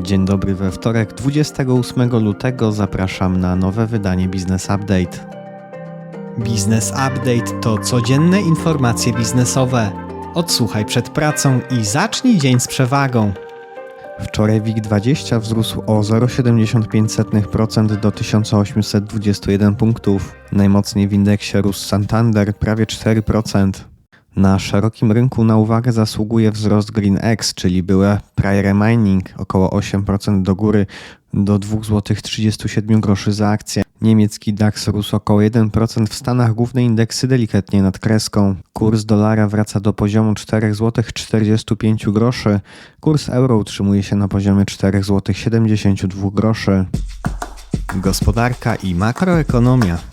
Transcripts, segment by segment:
Dzień dobry we wtorek, 28 lutego zapraszam na nowe wydanie Business Update. Biznes Update to codzienne informacje biznesowe. Odsłuchaj przed pracą i zacznij dzień z przewagą. Wczoraj WIG20 wzrósł o 0,75% do 1821 punktów. Najmocniej w indeksie rósł Santander prawie 4%. Na szerokim rynku na uwagę zasługuje wzrost GreenX, czyli byłe Prairie Mining, około 8% do góry do 2,37 zł za akcję. Niemiecki DAX rósł około 1%, w Stanach główne indeksy delikatnie nad kreską. Kurs dolara wraca do poziomu 4,45 zł, kurs euro utrzymuje się na poziomie 4,72 zł. Gospodarka i makroekonomia.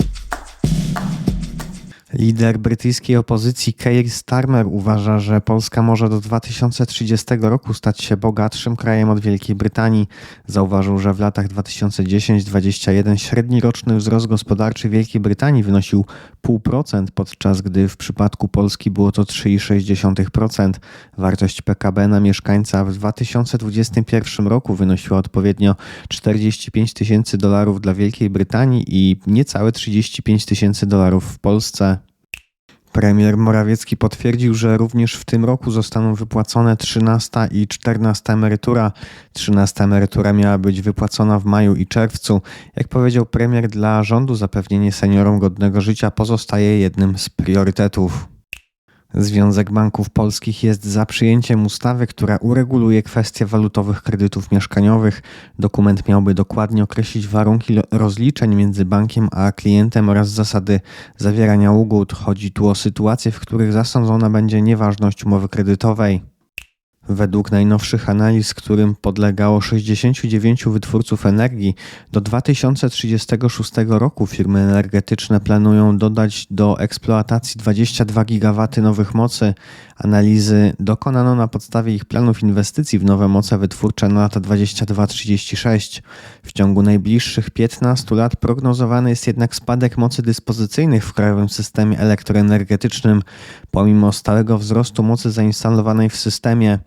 Lider brytyjskiej opozycji Keir Starmer uważa, że Polska może do 2030 roku stać się bogatszym krajem od Wielkiej Brytanii. Zauważył, że w latach 2010-2021 średni roczny wzrost gospodarczy Wielkiej Brytanii wynosił 0,5%, podczas gdy w przypadku Polski było to 3,6%. Wartość PKB na mieszkańca w 2021 roku wynosiła odpowiednio 45 tysięcy dolarów dla Wielkiej Brytanii i niecałe 35 tysięcy dolarów w Polsce. Premier Morawiecki potwierdził, że również w tym roku zostaną wypłacone 13 i 14 emerytura. 13 emerytura miała być wypłacona w maju i czerwcu. Jak powiedział premier, dla rządu zapewnienie seniorom godnego życia pozostaje jednym z priorytetów. Związek Banków Polskich jest za przyjęciem ustawy, która ureguluje kwestie walutowych kredytów mieszkaniowych. Dokument miałby dokładnie określić warunki rozliczeń między bankiem a klientem oraz zasady zawierania ugód. Chodzi tu o sytuacje, w których zasądzona będzie nieważność umowy kredytowej. Według najnowszych analiz, którym podlegało 69 wytwórców energii, do 2036 roku firmy energetyczne planują dodać do eksploatacji 22 GW nowych mocy. Analizy dokonano na podstawie ich planów inwestycji w nowe moce wytwórcze na lata 22-36. W ciągu najbliższych 15 lat prognozowany jest jednak spadek mocy dyspozycyjnych w krajowym systemie elektroenergetycznym, pomimo stałego wzrostu mocy zainstalowanej w systemie.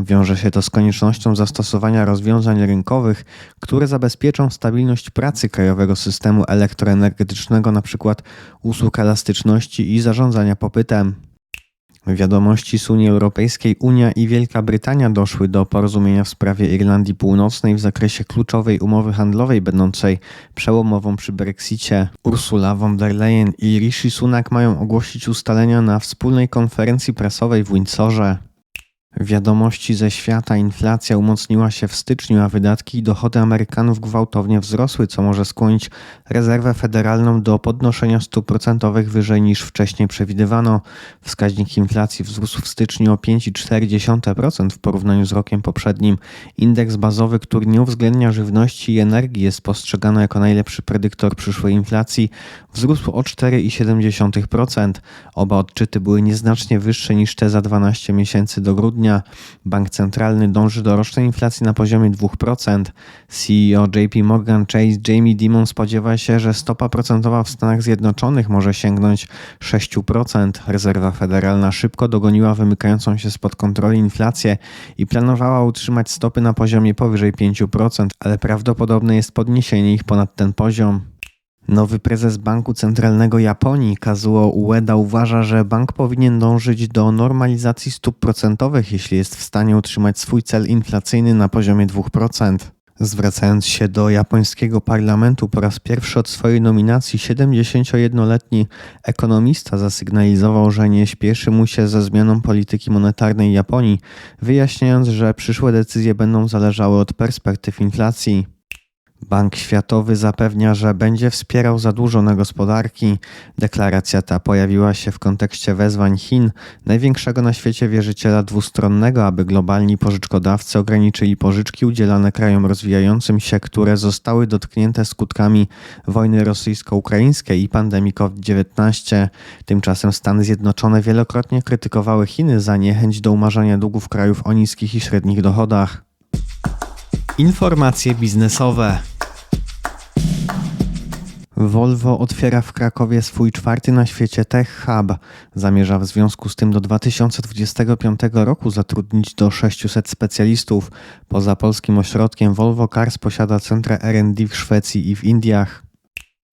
Wiąże się to z koniecznością zastosowania rozwiązań rynkowych, które zabezpieczą stabilność pracy krajowego systemu elektroenergetycznego, np. usług elastyczności i zarządzania popytem. Wiadomości z Unii Europejskiej Unia i Wielka Brytania doszły do porozumienia w sprawie Irlandii Północnej w zakresie kluczowej umowy handlowej będącej przełomową przy Brexicie. Ursula von der Leyen i Rishi Sunak mają ogłosić ustalenia na wspólnej konferencji prasowej w Windsorze. Wiadomości ze świata inflacja umocniła się w styczniu, a wydatki i dochody Amerykanów gwałtownie wzrosły, co może skłonić rezerwę federalną do podnoszenia stóp procentowych wyżej niż wcześniej przewidywano. Wskaźnik inflacji wzrósł w styczniu o 5,4% w porównaniu z rokiem poprzednim. Indeks bazowy, który nie uwzględnia żywności i energii, jest postrzegany jako najlepszy predyktor przyszłej inflacji, wzrósł o 4,7%. Oba odczyty były nieznacznie wyższe niż te za 12 miesięcy do grudnia grudnia bank centralny dąży do rocznej inflacji na poziomie 2%. CEO JP Morgan Chase Jamie Dimon spodziewa się, że stopa procentowa w Stanach Zjednoczonych może sięgnąć 6%. Rezerwa Federalna szybko dogoniła wymykającą się spod kontroli inflację i planowała utrzymać stopy na poziomie powyżej 5%, ale prawdopodobne jest podniesienie ich ponad ten poziom. Nowy prezes Banku Centralnego Japonii, Kazuo Ueda, uważa, że bank powinien dążyć do normalizacji stóp procentowych, jeśli jest w stanie utrzymać swój cel inflacyjny na poziomie 2%. Zwracając się do japońskiego parlamentu po raz pierwszy od swojej nominacji, 71-letni ekonomista zasygnalizował, że nie śpieszy mu się ze zmianą polityki monetarnej Japonii, wyjaśniając, że przyszłe decyzje będą zależały od perspektyw inflacji. Bank Światowy zapewnia, że będzie wspierał zadłużone gospodarki. Deklaracja ta pojawiła się w kontekście wezwań Chin, największego na świecie wierzyciela dwustronnego, aby globalni pożyczkodawcy ograniczyli pożyczki udzielane krajom rozwijającym się, które zostały dotknięte skutkami wojny rosyjsko-ukraińskiej i pandemii COVID-19. Tymczasem Stany Zjednoczone wielokrotnie krytykowały Chiny za niechęć do umarzania długów krajów o niskich i średnich dochodach. Informacje biznesowe. Volvo otwiera w Krakowie swój czwarty na świecie Tech Hub. Zamierza w związku z tym do 2025 roku zatrudnić do 600 specjalistów. Poza polskim ośrodkiem Volvo Cars posiada centra R&D w Szwecji i w Indiach.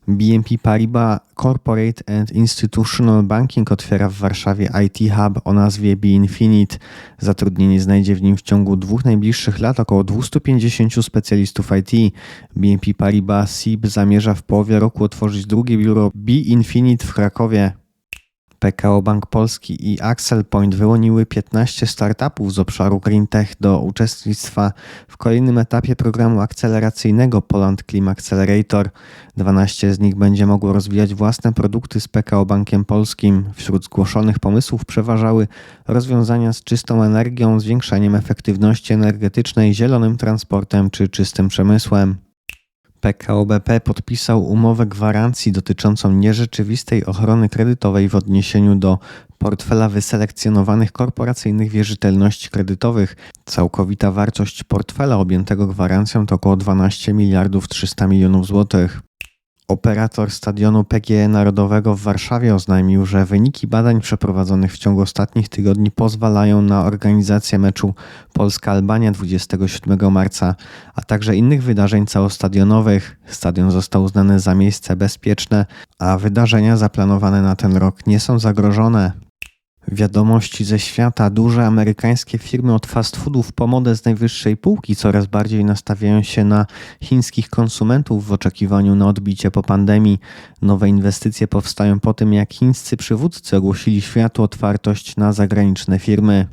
BNP Paribas Corporate and Institutional Banking otwiera w Warszawie IT Hub o nazwie BeInfinite. Zatrudnienie znajdzie w nim w ciągu dwóch najbliższych lat około 250 specjalistów IT. BNP Paribas SIB zamierza w połowie roku otworzyć drugie biuro BeInfinite w Krakowie. PKO Bank Polski i Axel Point wyłoniły 15 startupów z obszaru Green Tech do uczestnictwa w kolejnym etapie programu akceleracyjnego Poland Clim Accelerator. 12 z nich będzie mogło rozwijać własne produkty z PKO Bankiem Polskim. Wśród zgłoszonych pomysłów przeważały rozwiązania z czystą energią, zwiększeniem efektywności energetycznej, zielonym transportem czy czystym przemysłem. PKO BP podpisał umowę gwarancji dotyczącą nierzeczywistej ochrony kredytowej w odniesieniu do portfela wyselekcjonowanych korporacyjnych wierzytelności kredytowych. Całkowita wartość portfela objętego gwarancją to około 12 miliardów 300 milionów złotych. Operator stadionu PGE Narodowego w Warszawie oznajmił, że wyniki badań przeprowadzonych w ciągu ostatnich tygodni pozwalają na organizację meczu Polska-Albania 27 marca, a także innych wydarzeń całostadionowych. Stadion został uznany za miejsce bezpieczne, a wydarzenia zaplanowane na ten rok nie są zagrożone. Wiadomości ze świata. Duże amerykańskie firmy od fast foodów po modę z najwyższej półki coraz bardziej nastawiają się na chińskich konsumentów w oczekiwaniu na odbicie po pandemii. Nowe inwestycje powstają po tym, jak chińscy przywódcy ogłosili światu otwartość na zagraniczne firmy.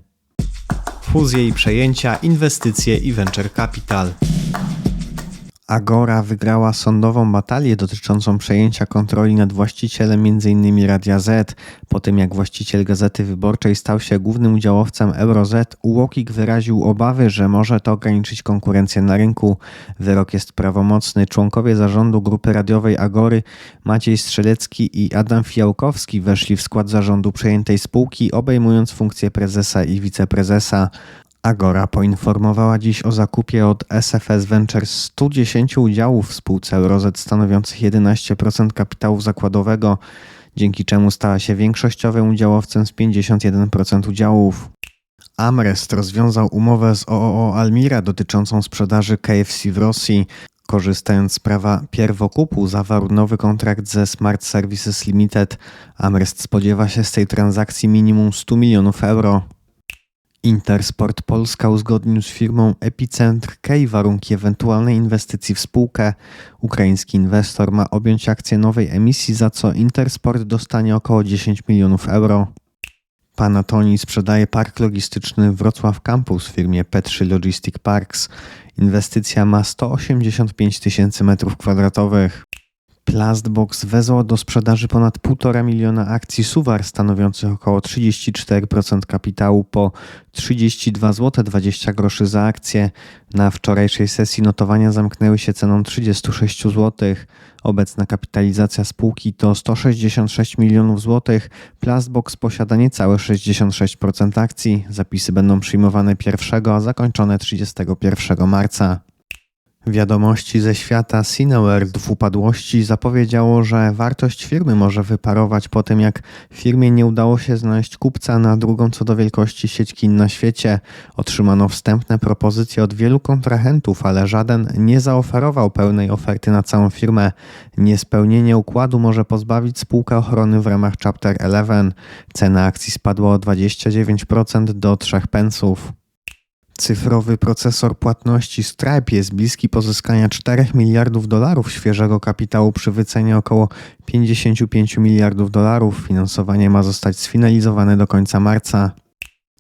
Fuzje i przejęcia, inwestycje i venture capital. Agora wygrała sądową batalię dotyczącą przejęcia kontroli nad właścicielem m.in. Radia Z. Po tym jak właściciel Gazety Wyborczej stał się głównym udziałowcem EuroZ, UOKiK wyraził obawy, że może to ograniczyć konkurencję na rynku. Wyrok jest prawomocny. Członkowie zarządu grupy radiowej Agory Maciej Strzelecki i Adam Fiałkowski weszli w skład zarządu przejętej spółki, obejmując funkcję prezesa i wiceprezesa. Agora poinformowała dziś o zakupie od SFS Ventures 110 udziałów w spółce Eurozet stanowiących 11% kapitału zakładowego, dzięki czemu stała się większościowym udziałowcem z 51% udziałów. Amrest rozwiązał umowę z OOO Almira dotyczącą sprzedaży KFC w Rosji. Korzystając z prawa pierwokupu, zawarł nowy kontrakt ze Smart Services Limited. Amrest spodziewa się z tej transakcji minimum 100 milionów euro. Intersport Polska uzgodnił z firmą Epicentr K warunki ewentualnej inwestycji w spółkę. Ukraiński inwestor ma objąć akcję nowej emisji, za co Intersport dostanie około 10 milionów euro. Panatoni sprzedaje park logistyczny Wrocław Campus firmie Petrzy Logistic Parks. Inwestycja ma 185 tysięcy metrów kwadratowych. Plastbox wezwał do sprzedaży ponad 1,5 miliona akcji Suwar stanowiących około 34% kapitału po 32 zł 20 groszy za akcję. Na wczorajszej sesji notowania zamknęły się ceną 36 zł. Obecna kapitalizacja spółki to 166 milionów złotych. Plastbox posiada niecałe 66% akcji. Zapisy będą przyjmowane 1, a zakończone 31 marca. Wiadomości ze świata Cineworld w upadłości zapowiedziało, że wartość firmy może wyparować po tym, jak firmie nie udało się znaleźć kupca na drugą co do wielkości sieć kin na świecie. Otrzymano wstępne propozycje od wielu kontrahentów, ale żaden nie zaoferował pełnej oferty na całą firmę. Niespełnienie układu może pozbawić spółkę ochrony w ramach Chapter 11. Cena akcji spadła o 29% do 3 pensów. Cyfrowy procesor płatności Stripe jest bliski pozyskania 4 miliardów dolarów świeżego kapitału przy wycenie około 55 miliardów dolarów. Finansowanie ma zostać sfinalizowane do końca marca.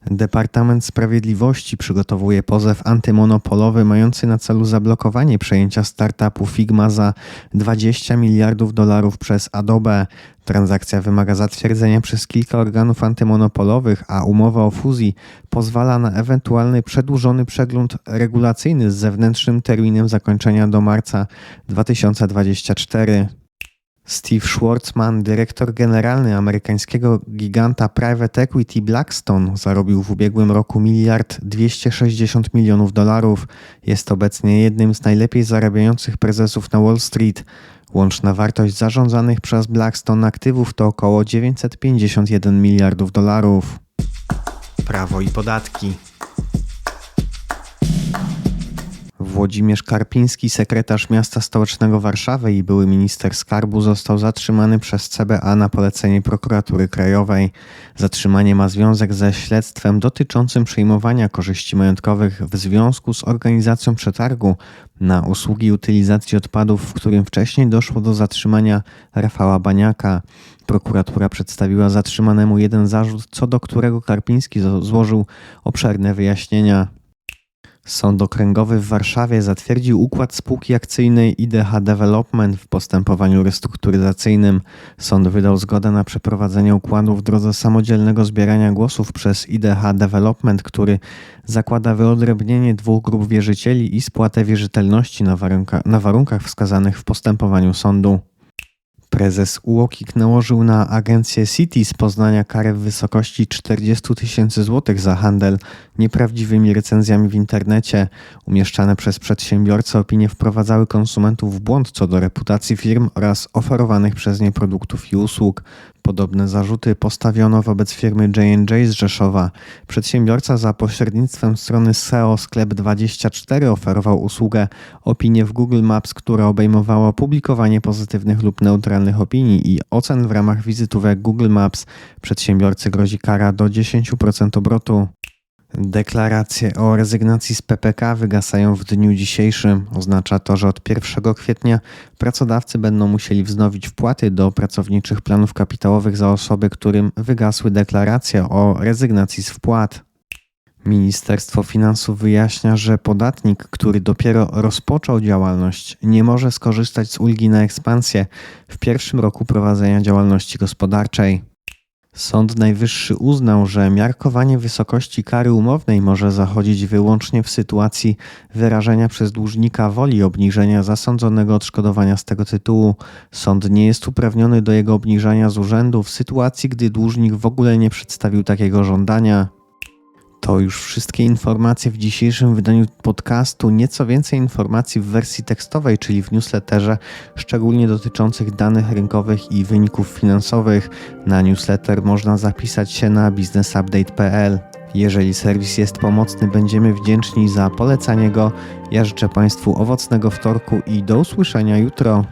Departament Sprawiedliwości przygotowuje pozew antymonopolowy mający na celu zablokowanie przejęcia startupu Figma za 20 miliardów dolarów przez Adobe. Transakcja wymaga zatwierdzenia przez kilka organów antymonopolowych, a umowa o fuzji pozwala na ewentualny przedłużony przegląd regulacyjny z zewnętrznym terminem zakończenia do marca 2024. Steve Schwartzman, dyrektor generalny amerykańskiego giganta private equity Blackstone, zarobił w ubiegłym roku miliard 260 milionów dolarów. Jest obecnie jednym z najlepiej zarabiających prezesów na Wall Street. Łączna wartość zarządzanych przez Blackstone aktywów to około 951 miliardów dolarów. Prawo i podatki. Włodzimierz Karpiński, sekretarz miasta stołecznego Warszawy i były minister skarbu, został zatrzymany przez CBA na polecenie prokuratury krajowej. Zatrzymanie ma związek ze śledztwem dotyczącym przyjmowania korzyści majątkowych w związku z organizacją przetargu na usługi utylizacji odpadów, w którym wcześniej doszło do zatrzymania Rafała Baniaka. Prokuratura przedstawiła zatrzymanemu jeden zarzut, co do którego Karpiński złożył obszerne wyjaśnienia. Sąd Okręgowy w Warszawie zatwierdził układ spółki akcyjnej IDH Development w postępowaniu restrukturyzacyjnym. Sąd wydał zgodę na przeprowadzenie układu w drodze samodzielnego zbierania głosów przez IDH Development, który zakłada wyodrębnienie dwóch grup wierzycieli i spłatę wierzytelności na, warunka, na warunkach wskazanych w postępowaniu sądu. Prezes UOKiK nałożył na agencję City z Poznania karę w wysokości 40 tysięcy złotych za handel nieprawdziwymi recenzjami w internecie. Umieszczane przez przedsiębiorcę opinie wprowadzały konsumentów w błąd co do reputacji firm oraz oferowanych przez nie produktów i usług. Podobne zarzuty postawiono wobec firmy J&J z Rzeszowa. Przedsiębiorca za pośrednictwem strony SEO Sklep24 oferował usługę opinie w Google Maps, która obejmowała publikowanie pozytywnych lub neutralnych opinii i ocen w ramach wizytówek Google Maps. Przedsiębiorcy grozi kara do 10% obrotu. Deklaracje o rezygnacji z PPK wygasają w dniu dzisiejszym. Oznacza to, że od 1 kwietnia pracodawcy będą musieli wznowić wpłaty do pracowniczych planów kapitałowych za osoby, którym wygasły deklaracje o rezygnacji z wpłat. Ministerstwo Finansów wyjaśnia, że podatnik, który dopiero rozpoczął działalność, nie może skorzystać z ulgi na ekspansję w pierwszym roku prowadzenia działalności gospodarczej. Sąd Najwyższy uznał, że miarkowanie wysokości kary umownej może zachodzić wyłącznie w sytuacji wyrażenia przez dłużnika woli obniżenia zasądzonego odszkodowania z tego tytułu. Sąd nie jest uprawniony do jego obniżania z urzędu w sytuacji, gdy dłużnik w ogóle nie przedstawił takiego żądania. To już wszystkie informacje w dzisiejszym wydaniu podcastu. Nieco więcej informacji w wersji tekstowej, czyli w newsletterze, szczególnie dotyczących danych rynkowych i wyników finansowych. Na newsletter można zapisać się na businessupdate.pl. Jeżeli serwis jest pomocny, będziemy wdzięczni za polecanie go. Ja życzę Państwu owocnego wtorku i do usłyszenia jutro.